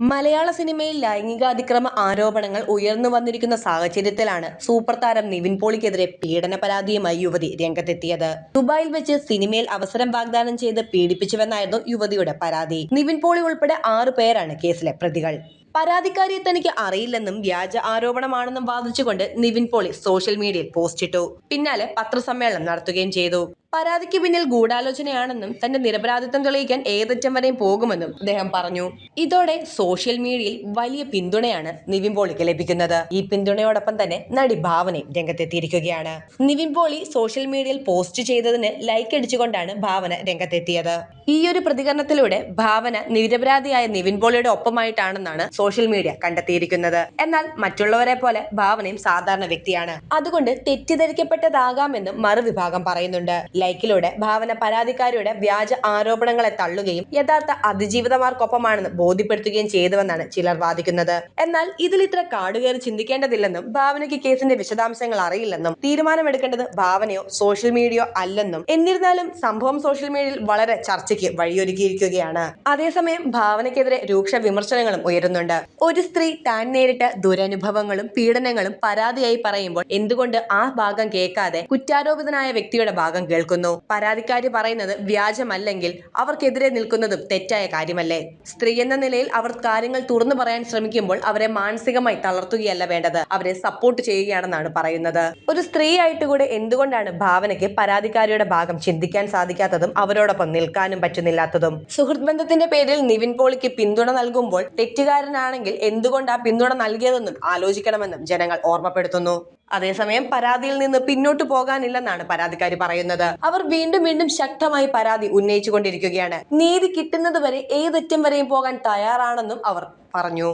മലയാള സിനിമയിൽ ലൈംഗികാതിക്രമ ആരോപണങ്ങൾ ഉയർന്നു വന്നിരിക്കുന്ന സാഹചര്യത്തിലാണ് സൂപ്പർ താരം നിവിൻ പോളിക്കെതിരെ പീഡന പരാതിയുമായി യുവതി രംഗത്തെത്തിയത്. ദുബായിൽ വെച്ച് സിനിമയിൽ അവസരം വാഗ്ദാനം ചെയ്ത് പീഡിപ്പിച്ചുവെന്നായിരുന്നു യുവതിയുടെ പരാതി. നിവിൻ പോളി ഉൾപ്പെടെ ആറു പേരാണ് കേസിലെ പ്രതികൾ. പരാതിക്കാരിയെ തനിക്ക് അറിയില്ലെന്നും വ്യാജ ആരോപണമാണെന്നും വാദിച്ചുകൊണ്ട് നിവിൻ പോളി സോഷ്യൽ മീഡിയയിൽ പോസ്റ്റിട്ടു. പിന്നാലെ പത്രസമ്മേളനം നടത്തുകയും ചെയ്തു. പരാതിക്ക് പിന്നിൽ ഗൂഢാലോചനയാണെന്നും തന്റെ നിരപരാധിത്വം തെളിയിക്കാൻ ഏതറ്റം വരെയും പോകുമെന്നും അദ്ദേഹം പറഞ്ഞു. ഇതോടെ സോഷ്യൽ മീഡിയയിൽ വലിയ പിന്തുണയാണ് നിവിൻ പോളിക്ക് ലഭിക്കുന്നത്. ഈ പിന്തുണയോടൊപ്പം തന്നെ നടി ഭാവനയും രംഗത്തെത്തിയിരിക്കുകയാണ്. നിവിൻ പോളി സോഷ്യൽ മീഡിയയിൽ പോസ്റ്റ് ചെയ്തതിന് ലൈക്ക് അടിച്ചുകൊണ്ടാണ് ഭാവന രംഗത്തെത്തിയത്. ഈ ഒരു പ്രതികരണത്തിലൂടെ ഭാവന നിരപരാധിയായ നിവിൻ പോളിയുടെ ഒപ്പമായിട്ടാണെന്നാണ് സോഷ്യൽ മീഡിയ കണ്ടെത്തിയിരിക്കുന്നത്. എന്നാൽ മറ്റുള്ളവരെ പോലെ ഭാവനയും സാധാരണ വ്യക്തിയാണ്. അതുകൊണ്ട് തെറ്റിദ്ധരിക്കപ്പെട്ടതാകാമെന്നും മറുവിഭാഗം പറയുന്നുണ്ട്. ലൈക്കിലൂടെ ഭാവന പരാതിക്കാരിയുടെ വ്യാജ ആരോപണങ്ങളെ തള്ളുകയും യഥാർത്ഥ അതിജീവിതമാർക്കൊപ്പമാണെന്ന് ബോധ്യപ്പെടുത്തുകയും ചെയ്തുവെന്നാണ് ചിലർ വാദിക്കുന്നത്. എന്നാൽ ഇതിൽ ഇത്ര കാടുകയറി ചിന്തിക്കേണ്ടതില്ലെന്നും ഭാവനയ്ക്ക് കേസിന്റെ വിശദാംശങ്ങൾ അറിയില്ലെന്നും തീരുമാനമെടുക്കേണ്ടത് ഭാവനയോ സോഷ്യൽ മീഡിയയോ അല്ലെന്നും എന്നിരുന്നാലും സംഭവം സോഷ്യൽ മീഡിയയിൽ വളരെ ചർച്ചയ്ക്ക് വഴിയൊരുക്കിയിരിക്കുകയാണ്. അതേസമയം ഭാവനയ്ക്കെതിരെ രൂക്ഷ വിമർശനങ്ങളും ഉയരുന്നുണ്ട്. ഒരു സ്ത്രീ താൻ നേരിട്ട ദുരനുഭവങ്ങളും പീഡനങ്ങളും പരാതിയായി പറയുമ്പോൾ എന്തുകൊണ്ട് ആ ഭാഗം കേൾക്കാതെ കുറ്റാരോപിതനായ വ്യക്തിയുടെ ഭാഗം കേൾക്കുന്നു പരാതിക്കാരി പറയുന്നത് വ്യാജമല്ലെങ്കിൽ അവർക്കെതിരെ നിൽക്കുന്നതും തെറ്റായ കാര്യമല്ലേ? സ്ത്രീ എന്ന നിലയിൽ അവർ കാര്യങ്ങൾ തുറന്നു പറയാൻ ശ്രമിക്കുമ്പോൾ അവരെ മാനസികമായി തളർത്തുകയല്ല വേണ്ടത്. അവരെ സപ്പോർട്ട് ചെയ്യുകയാണെന്നാണ് പറയുന്നത്. ഒരു സ്ത്രീ ആയിട്ട് കൂടെ എന്തുകൊണ്ടാണ് ഭാവനയ്ക്ക് പരാതിക്കാരിയുടെ ഭാഗം ചിന്തിക്കാൻ സാധിക്കാത്തതും അവരോടൊപ്പം നിൽക്കാനും പറ്റുന്നില്ലാത്തതും? സുഹൃത്ത് ബന്ധത്തിന്റെ പേരിൽ നിവിൻ പോളിക്ക് പിന്തുണ നൽകുമ്പോൾ തെറ്റുകാരനാണെങ്കിൽ എന്തുകൊണ്ട് ആ പിന്തുണ നൽകിയതെന്നും ആലോചിക്കണമെന്നും ജനങ്ങൾ ഓർമ്മപ്പെടുത്തുന്നു. അതേസമയം പരാതിയിൽ നിന്ന് പിന്നോട്ട് പോകാനില്ലെന്നാണ് പരാതിക്കാരി പറയുന്നത്. അവർ വീണ്ടും വീണ്ടും ശക്തമായി പരാതി ഉന്നയിച്ചുകൊണ്ടിരിക്കുകയാണ്. നീതി കിട്ടുന്നത് വരെ ഏതറ്റം വരെയും പോകാൻ തയ്യാറാണെന്നും അവർ പറഞ്ഞു.